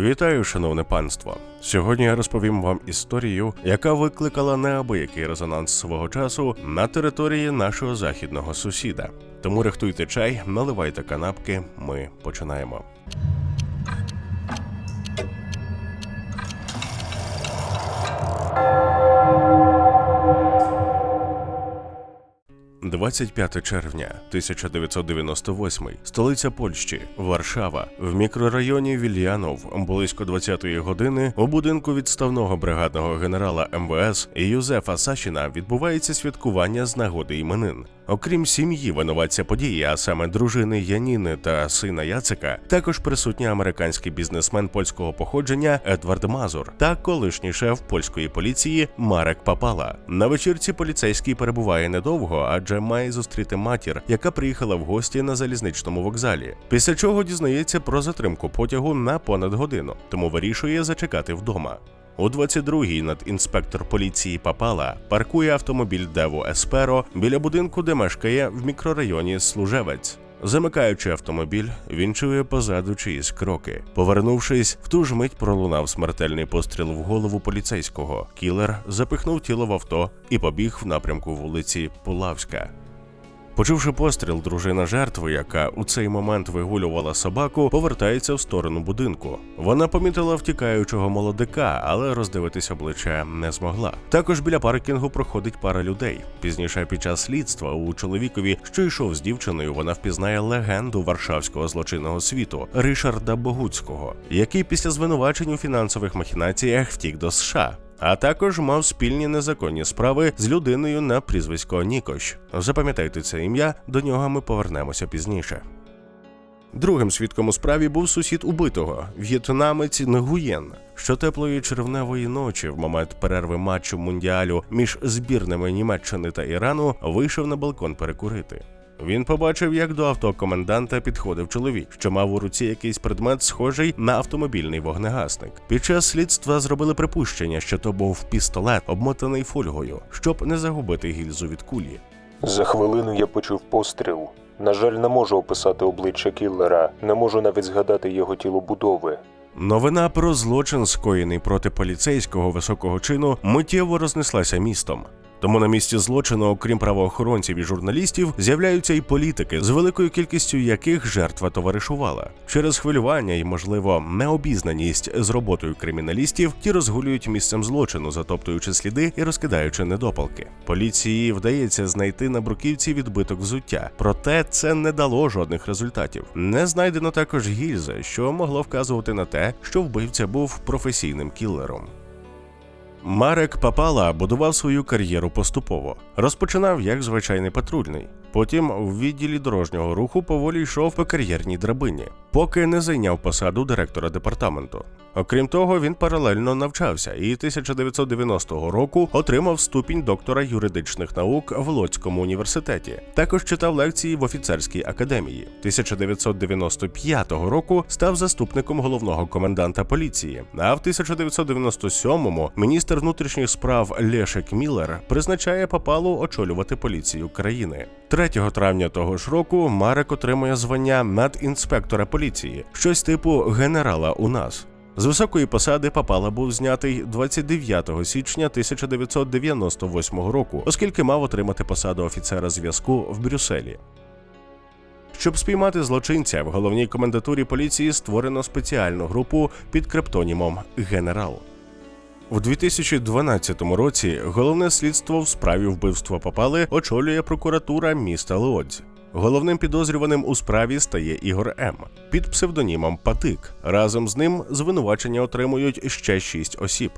Вітаю, шановне панство. Сьогодні я розповім вам історію, яка викликала неабиякий резонанс свого часу на території нашого західного сусіда. Тому рихтуйте чай, наливайте канапки. Ми починаємо. – 25 червня 1998, столиця Польщі, Варшава, в мікрорайоні Вільянов близько 20-ї години у будинку відставного бригадного генерала МВС Юзефа Сашіна відбувається святкування з нагоди іменин. Окрім сім'ї винуватця події, а саме дружини Яніни та сина Яцика, також присутній американський бізнесмен польського походження Едвард Мазур та колишній шеф польської поліції Марек Папала. На вечірці поліцейський перебуває недовго, адже має зустріти матір, яка приїхала в гості на залізничному вокзалі. Після чого дізнається про затримку потягу на понад годину, тому вирішує зачекати вдома. У 22-й надінспектор поліції Папала паркує автомобіль Дево Есперо біля будинку, де мешкає в мікрорайоні Служевець. Замикаючи автомобіль, він чує позаду чиїсь кроки. Повернувшись, в ту ж мить пролунав смертельний постріл в голову поліцейського. Кілер запихнув тіло в авто і побіг в напрямку вулиці Пулавська. Почувши постріл, дружина жертви, яка у цей момент вигулювала собаку, повертається в сторону будинку. Вона помітила втікаючого молодика, але роздивитись обличчя не змогла. Також біля паркінгу проходить пара людей. Пізніше під час слідства у чоловікові, що йшов з дівчиною, вона впізнає легенду варшавського злочинного світу Ришарда Богуцького, який після звинувачень у фінансових махінаціях втік до США а також мав спільні незаконні справи з людиною на прізвисько Нікош. Запам'ятайте це ім'я, до нього ми повернемося пізніше. Другим свідком у справі був сусід убитого в'єтнамець Нгуєн, що теплої червневої ночі, в момент перерви матчу мундіалю між збірними Німеччини та Ірану, вийшов на балкон перекурити. Він побачив, як до авто коменданта підходив чоловік, що мав у руці якийсь предмет, схожий на автомобільний вогнегасник. Під час слідства зробили припущення, що то був пістолет, обмотаний фольгою, щоб не загубити гільзу від кулі. За хвилину я почув постріл. На жаль, не можу описати обличчя кіллера, не можу навіть згадати його тілобудови. Новина про злочин, скоєний проти поліцейського високого чину, миттєво рознеслася містом. Тому на місці злочину, окрім правоохоронців і журналістів, з'являються і політики, з великою кількістю яких жертва товаришувала. Через хвилювання і, можливо, необізнаність з роботою криміналістів, ті розгулюють місцем злочину, затоптуючи сліди і розкидаючи недопалки. Поліції вдається знайти на бруківці відбиток взуття, проте це не дало жодних результатів. Не знайдено також гільзи, що могло вказувати на те, що вбивця був професійним кілером. Марек Папала будував свою кар'єру поступово. Розпочинав як звичайний патрульний. Потім в відділі дорожнього руху поволі йшов по кар'єрній драбині, поки не зайняв посаду директора департаменту. Окрім того, він паралельно навчався і 1990 року отримав ступінь доктора юридичних наук в Лоцькому університеті. Також читав лекції в офіцерській академії. 1995 року став заступником головного коменданта поліції. А в 1997-му міністр внутрішніх справ Лешек Міллер призначає Папалу очолювати поліцію країни. 3 травня того ж року Марек отримує звання надінспектора поліції, щось типу генерала у нас. З високої посади Папала був знятий 29 січня 1998 року, оскільки мав отримати посаду офіцера зв'язку в Брюсселі. Щоб спіймати злочинця, в головній комендатурі поліції створено спеціальну групу під криптонімом Генерал. У 2012 році головне слідство в справі вбивства Папали очолює прокуратура міста Лодзь. Головним підозрюваним у справі стає Ігор М. під псевдонімом Патик. Разом з ним звинувачення отримують ще шість осіб.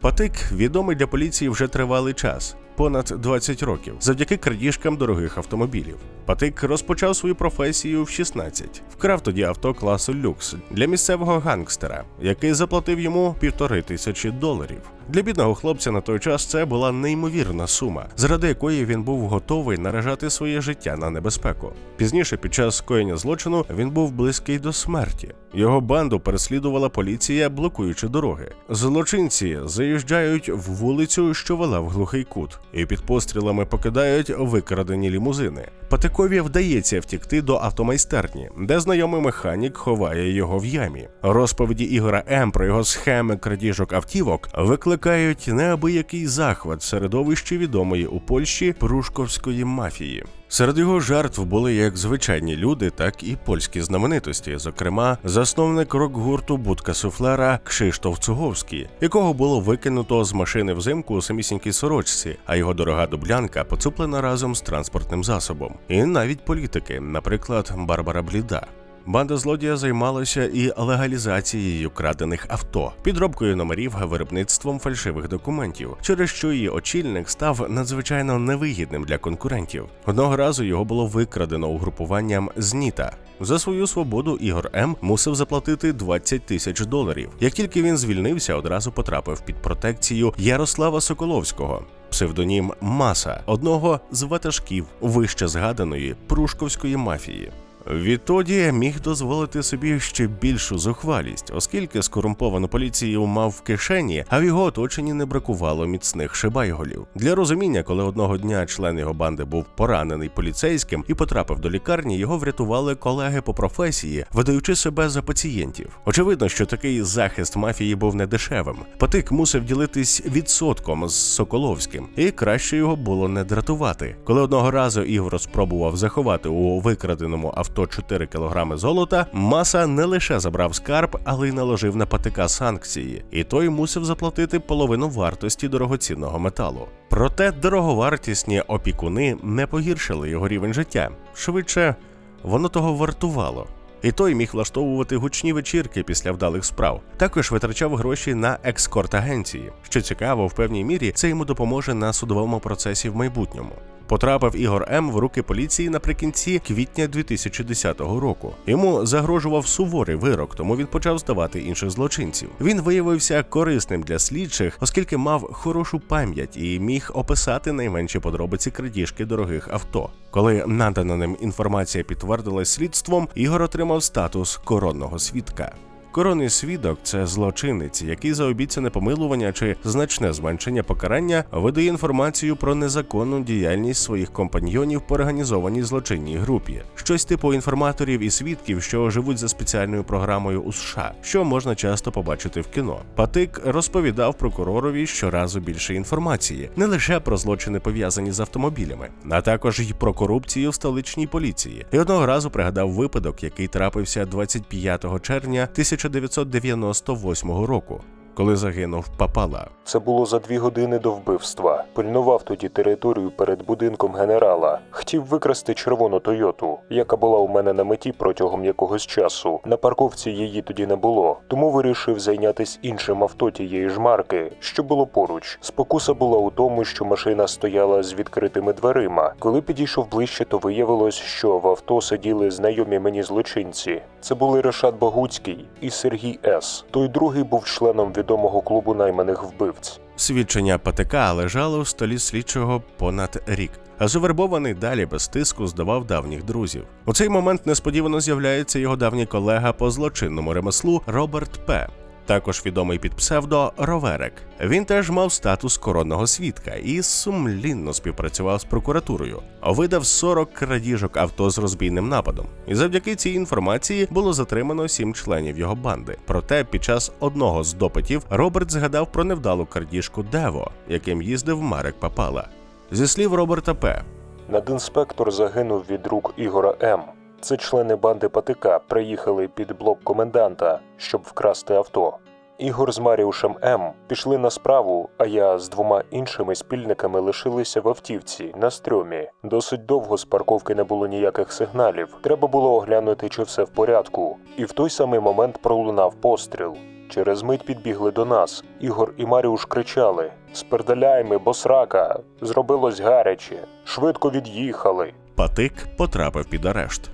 Патик відомий для поліції вже тривалий час. Понад 20 років завдяки крадіжкам дорогих автомобілів. Патик розпочав свою професію в 16. Вкрав тоді авто класу люкс для місцевого гангстера, який заплатив йому півтори тисячі доларів. Для бідного хлопця на той час це була неймовірна сума, заради якої він був готовий наражати своє життя на небезпеку. Пізніше, під час скоєння злочину, він був близький до смерті. Його банду переслідувала поліція, блокуючи дороги. Злочинці заїжджають в вулицю, що вела в глухий кут. І під пострілами покидають викрадені лімузини. Патикові вдається втікти до автомайстерні, де знайомий механік ховає його в ямі. Розповіді Ігора М про його схеми крадіжок автівок викликають неабиякий захват середовищі відомої у Польщі прушковської мафії. Серед його жертв були як звичайні люди, так і польські знаменитості, зокрема, засновник рок-гурту Будка Суфлера Кшиштоф Цуговський, якого було викинуто з машини взимку у самісінькій сорочці, а його дорога дублянка поцуплена разом з транспортним засобом. І навіть політики, наприклад, Барбара Бліда. Банда злодія займалася і легалізацією крадених авто, підробкою номерів, виробництвом фальшивих документів, через що її очільник став надзвичайно невигідним для конкурентів. Одного разу його було викрадено угрупуванням Зніта. За свою свободу Ігор М мусив заплатити 20 тисяч доларів. Як тільки він звільнився, одразу потрапив під протекцію Ярослава Соколовського. Псевдонім Маса, одного з ватажків вище згаданої прушковської мафії. Відтоді міг дозволити собі ще більшу зухвалість, оскільки скорумповану поліцію мав в кишені, а в його оточенні не бракувало міцних шибайголів. Для розуміння, коли одного дня член його банди був поранений поліцейським і потрапив до лікарні, його врятували колеги по професії, видаючи себе за пацієнтів. Очевидно, що такий захист мафії був недешевим. Патик мусив ділитись відсотком з Соколовським, і краще його було не дратувати. Коли одного разу Ігор спробував заховати у викраденому авто 4 кілограми золота, маса не лише забрав скарб, але й наложив на патика санкції, і той мусив заплатити половину вартості дорогоцінного металу. Проте дороговартісні опікуни не погіршили його рівень життя. Швидше воно того вартувало. І той міг влаштовувати гучні вечірки після вдалих справ. Також витрачав гроші на екскорт-агенції. Що цікаво, в певній мірі це йому допоможе на судовому процесі в майбутньому. Потрапив Ігор М в руки поліції наприкінці квітня 2010 року. Йому загрожував суворий вирок, тому він почав здавати інших злочинців. Він виявився корисним для слідчих, оскільки мав хорошу пам'ять і міг описати найменші подробиці крадіжки дорогих авто. Коли надана ним інформація підтвердилась слідством, Ігор отримав статус коронного свідка. Коронний свідок це злочинець, який за обіцяне помилування чи значне зменшення покарання видає інформацію про незаконну діяльність своїх компаньйонів по організованій злочинній групі, щось типу інформаторів і свідків, що живуть за спеціальною програмою у США, що можна часто побачити в кіно. Патик розповідав прокуророві щоразу більше інформації, не лише про злочини пов'язані з автомобілями, а також й про корупцію в столичній поліції. І одного разу пригадав випадок, який трапився 25 червня 1998 року, коли загинув Папала. Це було за дві години до вбивства. Пильнував тоді територію перед будинком генерала. Хотів викрасти червону Тойоту, яка була у мене на меті протягом якогось часу. На парковці її тоді не було, тому вирішив зайнятися іншим авто тієї ж марки, що було поруч. Спокуса була у тому, що машина стояла з відкритими дверима. Коли підійшов ближче, то виявилось, що в авто сиділи знайомі мені злочинці. Це були Решат Богуцький і Сергій С. Той другий був членом відомого клубу найманих вбивць. Свідчення ПТК лежало у столі слідчого понад рік. А завербований далі без тиску здавав давніх друзів. У цей момент несподівано з'являється його давній колега по злочинному ремеслу Роберт П. Також відомий під псевдо Роверек. Він теж мав статус коронного свідка і сумлінно співпрацював з прокуратурою. Видав 40 крадіжок авто з розбійним нападом. І завдяки цій інформації було затримано сім членів його банди. Проте під час одного з допитів Роберт згадав про невдалу крадіжку Дево, яким їздив Марек Папала. Зі слів Роберта П. Надінспектор загинув від рук Ігора М. Це члени банди Патика приїхали під блок коменданта, щоб вкрасти авто. Ігор з Маріушем М пішли на справу, а я з двома іншими спільниками лишилися в автівці на стрьомі. Досить довго з парковки не було ніяких сигналів. Треба було оглянути, чи все в порядку. І в той самий момент пролунав постріл. Через мить підбігли до нас. Ігор і Маріуш кричали: Спердаляйми, бо срака! Зробилось гаряче. Швидко від'їхали. Патик потрапив під арешт.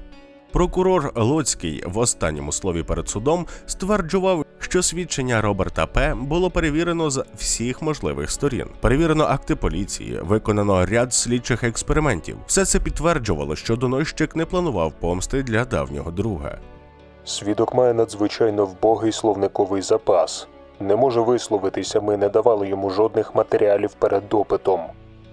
Прокурор Лоцький в останньому слові перед судом стверджував, що свідчення Роберта П було перевірено з всіх можливих сторін. Перевірено акти поліції, виконано ряд слідчих експериментів. Все це підтверджувало, що доносчик не планував помсти для давнього друга. Свідок має надзвичайно вбогий словниковий запас. Не може висловитися, ми не давали йому жодних матеріалів перед допитом.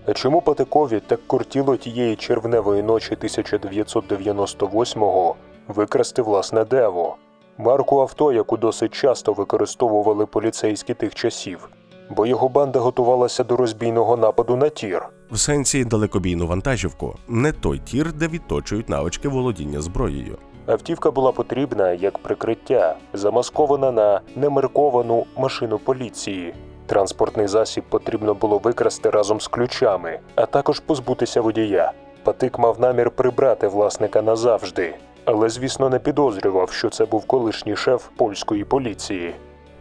А чому Патикові так кортіло тієї червневої ночі 1998-го викрасти власне дево? Марку авто, яку досить часто використовували поліцейські тих часів, бо його банда готувалася до розбійного нападу на тір. В сенсі далекобійну вантажівку, не той тір, де відточують навички володіння зброєю. Автівка була потрібна як прикриття, замаскована на немарковану машину поліції. Транспортний засіб потрібно було викрасти разом з ключами, а також позбутися водія. Патик мав намір прибрати власника назавжди, але, звісно, не підозрював, що це був колишній шеф польської поліції.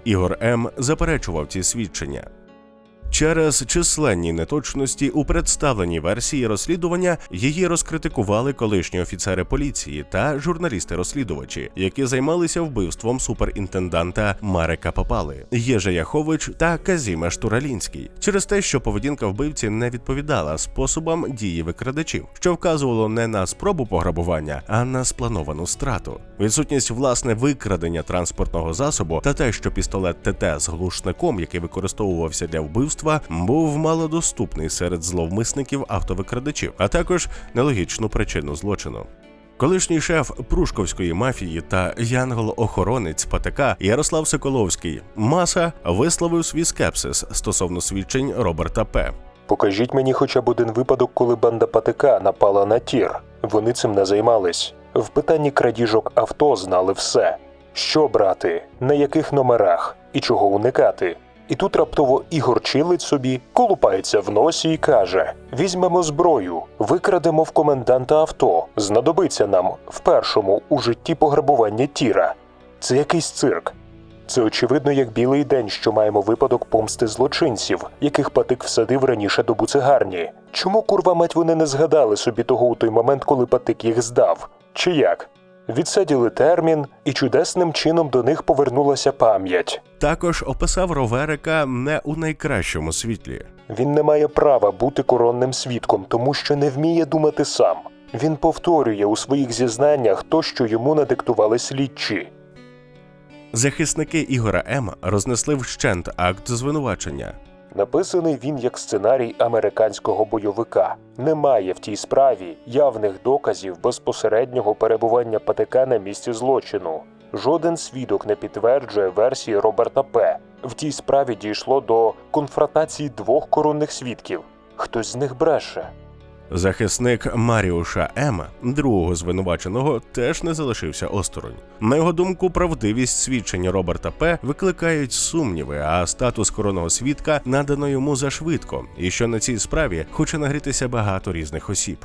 Ігор М. заперечував ці свідчення. Через численні неточності у представленій версії розслідування її розкритикували колишні офіцери поліції та журналісти-розслідувачі, які займалися вбивством суперінтенданта Марека Попали, Єжа Яхович та Казіма Штуралінський, через те, що поведінка вбивці не відповідала способам дії викрадачів, що вказувало не на спробу пограбування, а на сплановану страту. Відсутність власне викрадення транспортного засобу та те, що пістолет ТТ з глушником, який використовувався для вбивства, був малодоступний серед зловмисників автовикрадачів, а також нелогічну причину злочину. Колишній шеф Прушковської мафії та янгол-охоронець ПТК Ярослав Соколовський Маса висловив свій скепсис стосовно свідчень Роберта П. Покажіть мені хоча б один випадок, коли банда Патика напала на тір. Вони цим не займались. В питанні крадіжок авто знали все: що брати, на яких номерах і чого уникати. І тут раптово Ігор чилить собі, колупається в носі і каже: Візьмемо зброю, викрадемо в коменданта авто. Знадобиться нам в першому у житті пограбування тіра. Це якийсь цирк. Це очевидно як білий день, що маємо випадок помсти злочинців, яких Патик всадив раніше до буцегарні. Чому курва мать вони не згадали собі того у той момент, коли Патик їх здав? Чи як? Відсиділи термін, і чудесним чином до них повернулася пам'ять. Також описав Роверика не у найкращому світлі. Він не має права бути коронним свідком, тому що не вміє думати сам. Він повторює у своїх зізнаннях то, що йому надиктували слідчі. Захисники Ігора М рознесли вщент акт звинувачення. Написаний він як сценарій американського бойовика. Немає в тій справі явних доказів безпосереднього перебування ПТК на місці злочину. Жоден свідок не підтверджує версії Роберта П. В тій справі дійшло до конфронтації двох коронних свідків. Хтось з них бреше. Захисник Маріуша Ема, другого звинуваченого, теж не залишився осторонь. На його думку, правдивість свідчення Роберта П викликають сумніви, а статус коронного свідка надано йому зашвидко, і що на цій справі хоче нагрітися багато різних осіб.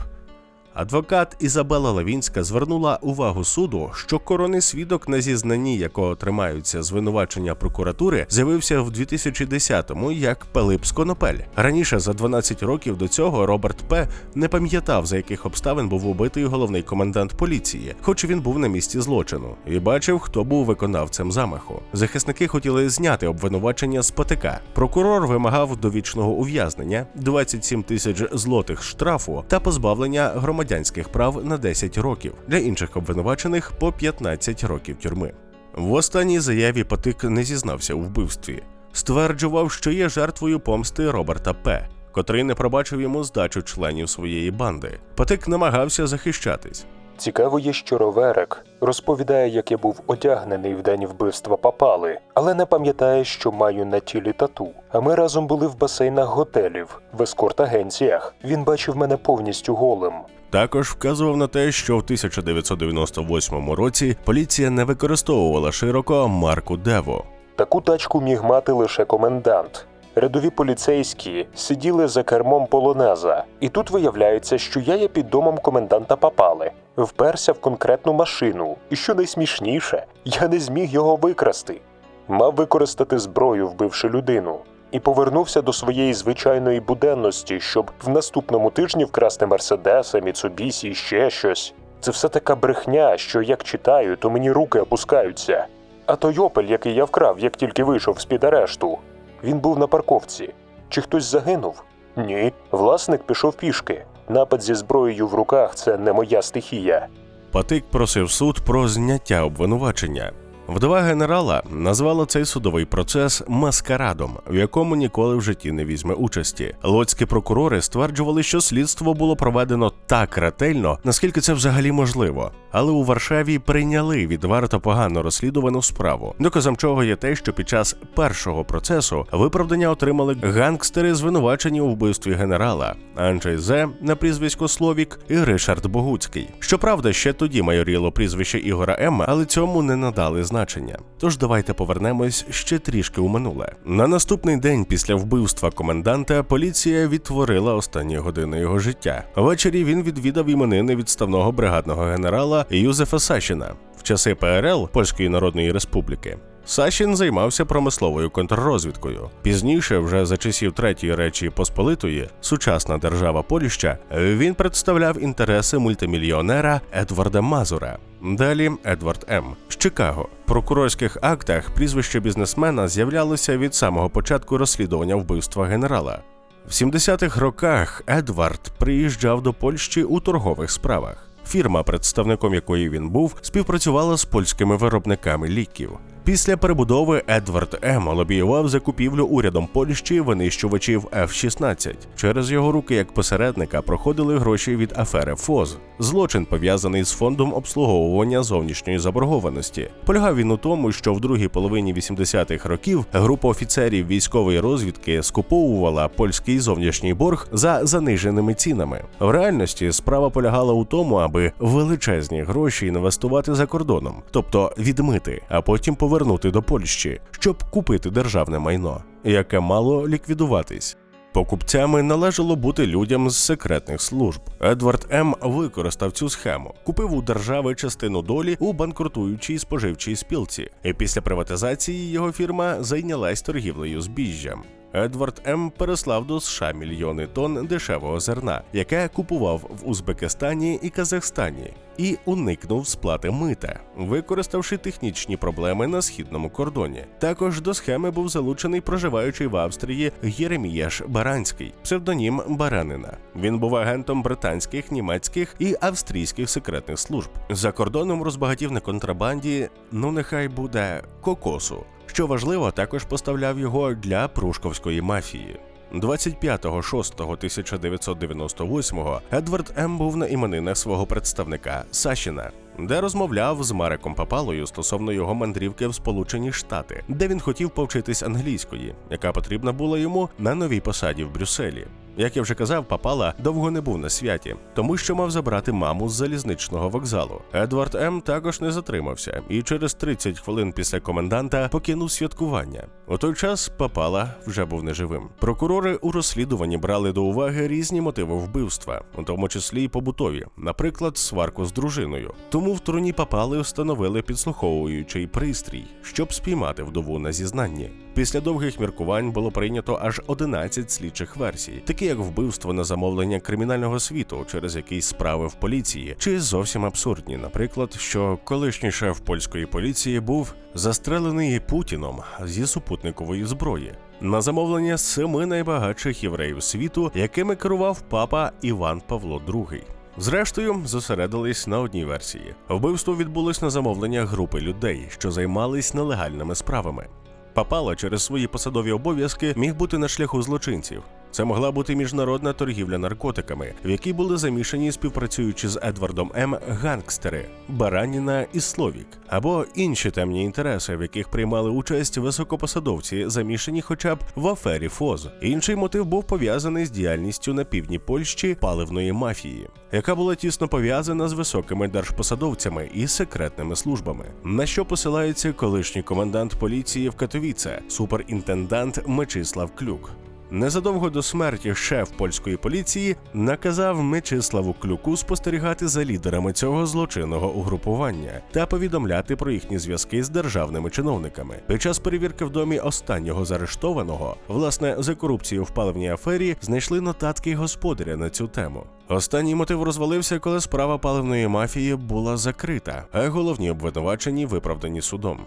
Адвокат Ізабела Левінська звернула увагу суду, що коронний свідок на зізнанні, якого тримаються звинувачення прокуратури, з'явився в 2010-му як Пилип Сконопель. Раніше за 12 років до цього Роберт П. не пам'ятав, за яких обставин був убитий головний комендант поліції, хоч він був на місці злочину, і бачив, хто був виконавцем замаху. Захисники хотіли зняти обвинувачення з ПТК. Прокурор вимагав довічного ув'язнення, 27 тисяч злотих штрафу та позбавлення громадянських прав на 10 років. Для інших обвинувачених по 15 років тюрми. В останній заяві Патик не зізнався у вбивстві. Стверджував, що є жертвою помсти Роберта П., котрий не пробачив йому здачу членів своєї банди. Патик намагався захищатись. Цікаво є, що Роверик розповідає, як я був одягнений в день вбивства Папали, але не пам'ятає, що маю на тілі тату. А ми разом були в басейнах готелів, в ескорт-агенціях. Він бачив мене повністю голим. Також вказував на те, що в 1998 році поліція не використовувала широко марку Дево. Таку тачку міг мати лише комендант. Рядові поліцейські сиділи за кермом полонеза, і тут виявляється, що я є під домом коменданта Папали, вперся в конкретну машину, і що найсмішніше, я не зміг його викрасти. Мав використати зброю, вбивши людину, і повернувся до своєї звичайної буденності, щоб в наступному тижні вкрасти Мерседеса, Міцубісі і ще щось. Це все така брехня, що як читаю, то мені руки опускаються. А той опель, який я вкрав, як тільки вийшов з-під арешту, він був на парковці. Чи хтось загинув? Ні. Власник пішов пішки. Напад зі зброєю в руках це не моя стихія. Патик просив суд про зняття обвинувачення. Вдова генерала назвала цей судовий процес маскарадом, в якому ніколи в житті не візьме участі. Лоцькі прокурори стверджували, що слідство було проведено так ретельно, наскільки це взагалі можливо. Але у Варшаві прийняли відверто погано розслідувану справу. Доказом чого є те, що під час першого процесу виправдання отримали гангстери, звинувачені у вбивстві генерала Анджей Зе на прізвисько Словік і Ришард Богуцький. Щоправда, ще тоді майоріло прізвище Ігора М, але цьому не надали значення. Тож давайте повернемось ще трішки у минуле. На наступний день після вбивства коменданта поліція відтворила останні години його життя. Ввечері він відвідав іменини відставного бригадного генерала Юзефа Сашіна в часи ПРЛ Польської Народної Республіки. Сашін займався промисловою контррозвідкою. Пізніше, вже за часів Третьої Речі Посполитої, сучасна держава Польща, він представляв інтереси мультимільйонера Едварда Мазура. Далі Едвард М. з Чикаго. В прокурорських актах прізвище бізнесмена з'являлося від самого початку розслідування вбивства генерала. В 70-х роках Едвард приїжджав до Польщі у торгових справах. Фірма, представником якої він був, співпрацювала з польськими виробниками ліків. Після перебудови Едвард М. лобіював закупівлю урядом Польщі винищувачів F-16. Через його руки як посередника проходили гроші від афери ФОЗ. Злочин пов'язаний з фондом обслуговування зовнішньої заборгованості. Полягав він у тому, що в другій половині 80-х років група офіцерів військової розвідки скуповувала польський зовнішній борг за заниженими цінами. В реальності справа полягала у тому, аби величезні гроші інвестувати за кордоном, тобто відмити, а потім повернути до Польщі, щоб купити державне майно, яке мало ліквідуватись. Покупцями належало бути людям з секретних служб. Едвард М. використав цю схему, купив у держави частину долі у банкрутуючій споживчій спілці, і після приватизації його фірма зайнялась торгівлею збіжжям. Едвард М. переслав до США мільйони тонн дешевого зерна, яке купував в Узбекистані і Казахстані, і уникнув сплати мита, використавши технічні проблеми на східному кордоні. Також до схеми був залучений проживаючий в Австрії Єремієш Баранський, псевдонім Баранина. Він був агентом британських, німецьких і австрійських секретних служб. За кордоном розбагатів на контрабанді, ну нехай буде кокосу. Що важливо, також поставляв його для прушковської мафії. 25.06.1998 Едвард М. був на іменинах свого представника Сашіна, де розмовляв з Мареком Папалою стосовно його мандрівки в Сполучені Штати, де він хотів повчитись англійської, яка потрібна була йому на новій посаді в Брюсселі. Як я вже казав, Папала довго не був на святі, тому що мав забрати маму з залізничного вокзалу. Едвард М. також не затримався і через 30 хвилин після коменданта покинув святкування. У той час Папала вже був неживим. Прокурори у розслідуванні брали до уваги різні мотиви вбивства, у тому числі й побутові, наприклад, сварку з дружиною. Тому в труні Папали встановили підслуховуючий пристрій, щоб спіймати вдову на зізнанні. Після довгих міркувань було прийнято аж 11 слідчих версій, такі як вбивство на замовлення кримінального світу через якісь справи в поліції, чи зовсім абсурдні, наприклад, що колишній шеф польської поліції був застрелений Путіном зі супутникової зброї. На замовлення семи найбагатших євреїв світу, якими керував папа Іван Павло II. Зрештою, зосередились на одній версії. Вбивство відбулось на замовлення групи людей, що займались нелегальними справами. Папала через свої посадові обов'язки міг бути на шляху злочинців. Це могла бути міжнародна торгівля наркотиками, в якій були замішані співпрацюючи з Едвардом М. гангстери Бараніна і Словік, або інші темні інтереси, в яких приймали участь високопосадовці, замішані хоча б в афері ФОЗ. Інший мотив був пов'язаний з діяльністю на півдні Польщі паливної мафії, яка була тісно пов'язана з високими держпосадовцями і секретними службами. На що посилається колишній комендант поліції в Катовіце, суперінтендант Мечислав Клюк. Незадовго до смерті шеф польської поліції наказав Мечиславу Клюку спостерігати за лідерами цього злочинного угрупування та повідомляти про їхні зв'язки з державними чиновниками. Під час перевірки в домі останнього заарештованого, власне, за корупцію в паливній афері, знайшли нотатки господаря на цю тему. Останній мотив розвалився, коли справа паливної мафії була закрита, а головні обвинувачені виправдані судом.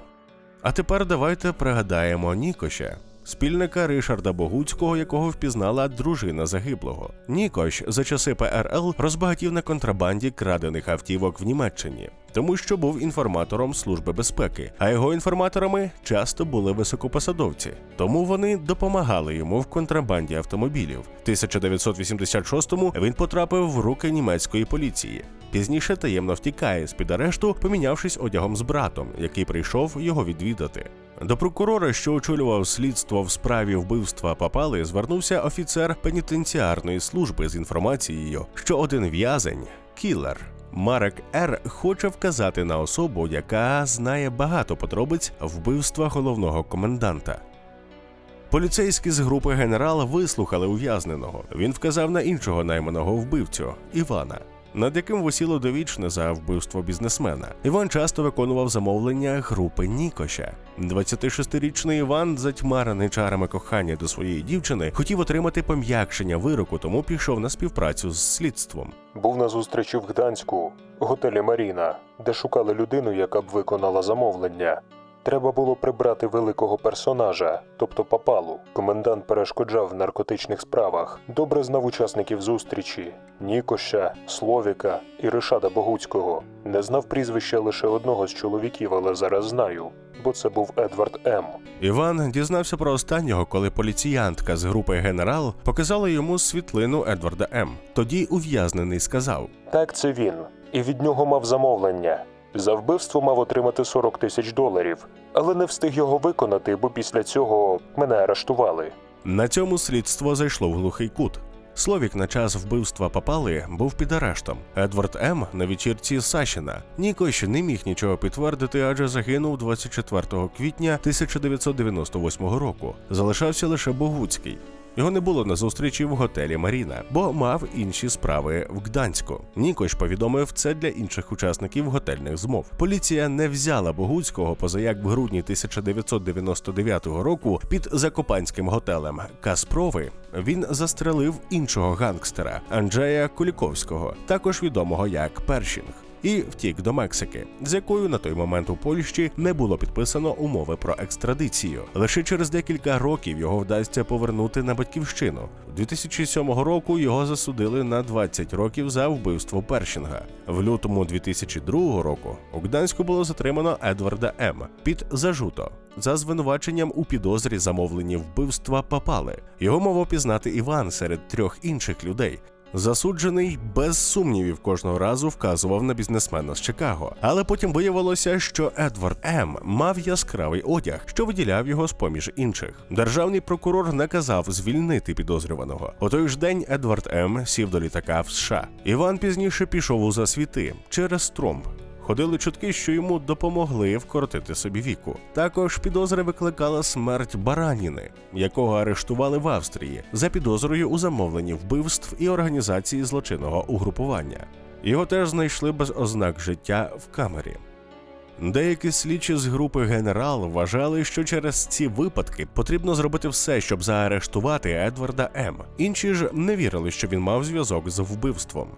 А тепер давайте пригадаємо Нікоша. Спільника Ришарда Богуцького, якого впізнала дружина загиблого. Нікош за часи ПРЛ розбагатів на контрабанді крадених автівок в Німеччині. Тому що був інформатором служби безпеки, а його інформаторами часто були високопосадовці. Тому вони допомагали йому в контрабанді автомобілів. В 1986-му він потрапив в руки німецької поліції. Пізніше таємно втікає з під арешту, помінявшись одягом з братом, який прийшов його відвідати. До прокурора, що очолював слідство в справі вбивства Папали, звернувся офіцер пенітенціарної служби з інформацією, що один в'язень кілер. Марек Р. хоче вказати на особу, яка знає багато подробиць вбивства головного коменданта. Поліцейські з групи генерал вислухали ув'язненого. Він вказав на іншого найманого вбивцю Івана, над яким висіло довічне за вбивство бізнесмена. Іван часто виконував замовлення групи Нікоша. 26-річний Іван, затьмарений чарами кохання до своєї дівчини, хотів отримати пом'якшення вироку, тому пішов на співпрацю з слідством. Був на зустрічі в Гданську, готелі Маріна, де шукали людину, яка б виконала замовлення. Треба було прибрати великого персонажа, тобто папалу. Комендант перешкоджав в наркотичних справах. Добре знав учасників зустрічі: Нікоша, Словіка і Ришада Богуцького. Не знав прізвища лише одного з чоловіків, але зараз знаю, бо це був Едвард М. Іван дізнався про останнього, коли поліціянтка з групи генерал показала йому світлину Едварда М. Тоді ув'язнений сказав: Так, це він. І від нього мав замовлення. За вбивство мав отримати 40 тисяч доларів, але не встиг його виконати, бо після цього мене арештували. На цьому слідство зайшло в глухий кут. Словік на час вбивства Папали був під арештом. Едвард М. на вечірці Сашіна. Нікош не міг нічого підтвердити, адже загинув 24 квітня 1998 року. Залишався лише Богуцький. Його не було на зустрічі в готелі Маріна, бо мав інші справи в Гданську. Нікош повідомив це для інших учасників готельних змов. Поліція не взяла Богуцького, позаяк в грудні 1999 року під закопанським готелем Каспрови. Він застрелив іншого гангстера Анджея Куліковського, також відомого як Першінг. І втік до Мексики, з якою на той момент у Польщі не було підписано умови про екстрадицію. Лише через декілька років його вдасться повернути на батьківщину. 2007 року його засудили на 20 років за вбивство Першінга. В лютому 2002 року у Гданську було затримано Едварда М. під зажуто за звинуваченням у підозрі замовлені вбивства Папали. Його мав опізнати Іван серед трьох інших людей. Засуджений без сумнівів кожного разу вказував на бізнесмена з Чикаго, але потім виявилося, що Едвард М. мав яскравий одяг, що виділяв його з поміж інших. Державний прокурор наказав звільнити підозрюваного. У той ж день Едвард М. сів до літака в США. Іван пізніше пішов у засвіти через Тромб. Ходили чутки, що йому допомогли вкоротити собі віку. Також підозри викликала смерть Бараніни, якого арештували в Австрії за підозрою у замовленні вбивств і організації злочинного угрупування. Його теж знайшли без ознак життя в камері. Деякі слідчі з групи генерал вважали, що через ці випадки потрібно зробити все, щоб заарештувати Едварда М. Інші ж не вірили, що він мав зв'язок з вбивством.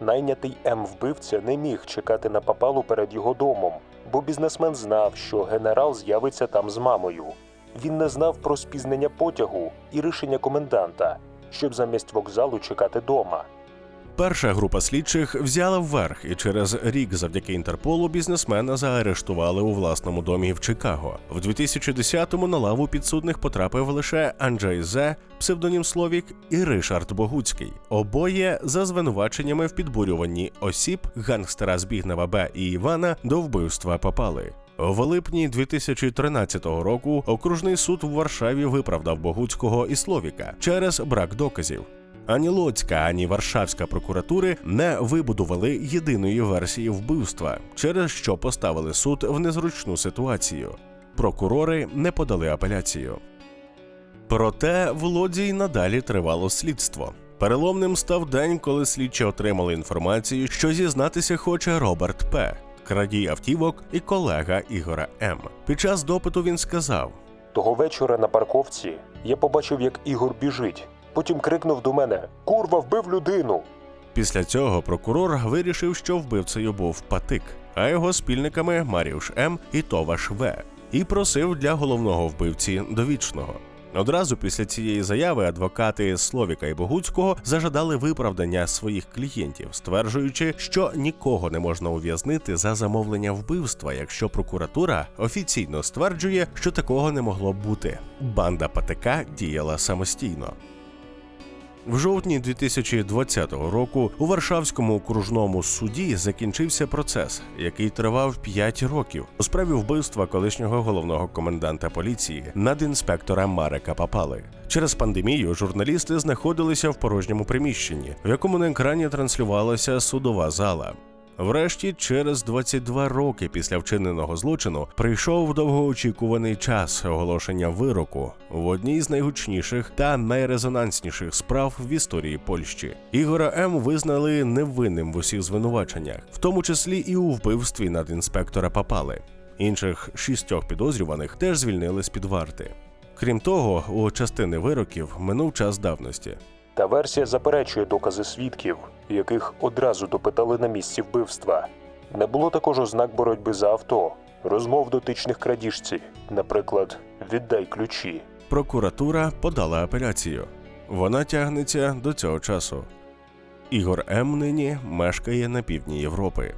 Найнятий М вбивця не міг чекати на папалу перед його домом, бо бізнесмен знав, що генерал з'явиться там з мамою. Він не знав про спізнення потягу і рішення коменданта, щоб замість вокзалу чекати дома. Перша група слідчих взяла вверх, і через рік, завдяки Інтерполу, бізнесмена заарештували у власному домі в Чикаго. В 2010-му на лаву підсудних потрапив лише Анджей Зе, псевдонім Словік, і Ришард Богуцький. Обоє за звинуваченнями в підбурюванні осіб гангстера Збігнева Б і Івана до вбивства попали. В липні 2013 року окружний суд в Варшаві виправдав Богуцького і Словіка через брак доказів. Ані Лоцька, ані Варшавська прокуратури не вибудували єдиної версії вбивства, через що поставили суд в незручну ситуацію. Прокурори не подали апеляцію. Проте в Лодзі й надалі тривало слідство. Переломним став день, коли слідчі отримали інформацію, що зізнатися хоче Роберт П., крадій автівок і колега Ігора М. Під час допиту він сказав: Того вечора на парковці я побачив, як Ігор біжить. Потім крикнув до мене: Курва, вбив людину! Після цього прокурор вирішив, що вбивцею був Патик, а його спільниками Маріуш М і Товаш В. І просив для головного вбивці довічного. Одразу після цієї заяви адвокати Словіка і Богуцького зажадали виправдання своїх клієнтів, стверджуючи, що нікого не можна ув'язнити за замовлення вбивства, якщо прокуратура офіційно стверджує, що такого не могло бути. Банда ПТК діяла самостійно. В жовтні 2020 року у Варшавському окружному суді закінчився процес, який тривав 5 років у справі вбивства колишнього головного коменданта поліції надінспектора Марека Папали. Через пандемію журналісти знаходилися в порожньому приміщенні, в якому на екрані транслювалася судова зала. Врешті, через 22 роки після вчиненого злочину, прийшов довгоочікуваний час оголошення вироку в одній з найгучніших та найрезонансніших справ в історії Польщі. Ігора М визнали невинним в усіх звинуваченнях, в тому числі і у вбивстві надінспектора Папали. Інших шістьох підозрюваних теж звільнили з під варти. Крім того, у частини вироків минув час давності. Та версія заперечує докази свідків, яких одразу допитали на місці вбивства. Не було також ознак боротьби за авто, розмов дотичних крадіжці, наприклад, віддай ключі. Прокуратура подала апеляцію. Вона тягнеться до цього часу. Ігор М. нині мешкає на півдні Європи.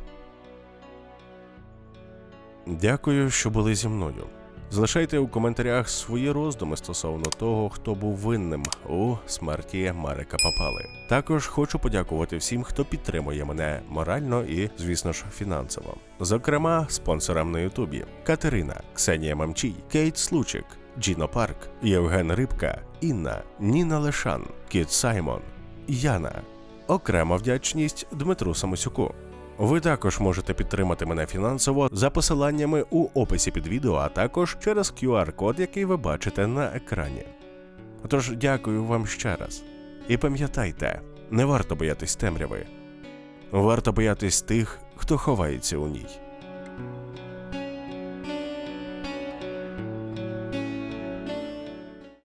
Дякую, що були зі мною. Залишайте у коментарях свої роздуми стосовно того, хто був винним у смерті Марика Папали. Також хочу подякувати всім, хто підтримує мене морально і, звісно ж, фінансово. Зокрема, спонсорам на Ютубі: Катерина, Ксенія Мамчій, Кейт Случик, Джіно Парк, Євген Рибка, Інна, Ніна Лешан, Кіт Саймон, Яна. Окрема вдячність Дмитру Самосюку. Ви також можете підтримати мене фінансово за посиланнями у описі під відео, а також через QR-код, який ви бачите на екрані. Тож дякую вам ще раз. І пам'ятайте, не варто боятись темряви. Варто боятись тих, хто ховається у ній.